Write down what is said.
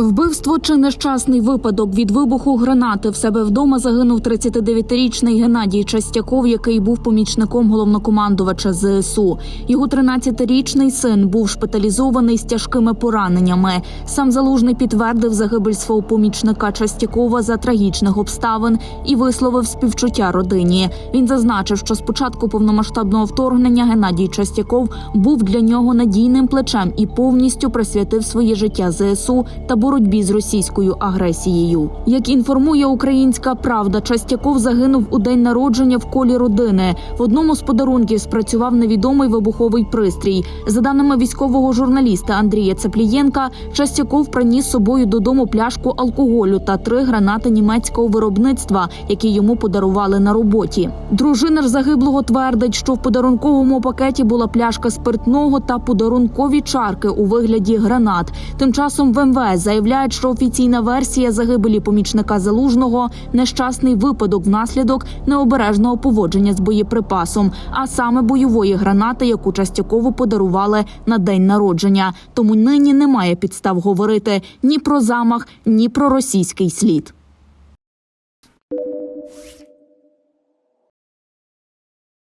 Вбивство чи нещасний випадок від вибуху гранати в себе вдома загинув 39-річний Геннадій Частяков, який був помічником головнокомандувача ЗСУ. Його 13-річний син був шпиталізований з тяжкими пораненнями. Сам залужний підтвердив загибель свого помічника Частякова за трагічних обставин і висловив співчуття родині. Він зазначив, що з початку повномасштабного вторгнення Геннадій Частяков був для нього надійним плечем і повністю присвятив своє життя ЗСУ та боротьбі з російською агресією. Як інформує українська правда, Частяков загинув у день народження в колі родини. В одному з подарунків спрацював невідомий вибуховий пристрій. За даними військового журналіста Андрія Цеплієнка, Частяков приніс собою додому пляшку алкоголю та три гранати німецького виробництва, які йому подарували на роботі. Дружина ж загиблого твердить, що в подарунковому пакеті була пляшка спиртного та подарункові чарки у вигляді гранат. Тим часом в МВС заявляють, що офіційна версія загибелі помічника залужного нещасний випадок внаслідок необережного поводження з боєприпасом, а саме бойової гранати, яку частяково подарували на день народження. Тому нині немає підстав говорити ні про замах, ні про російський слід.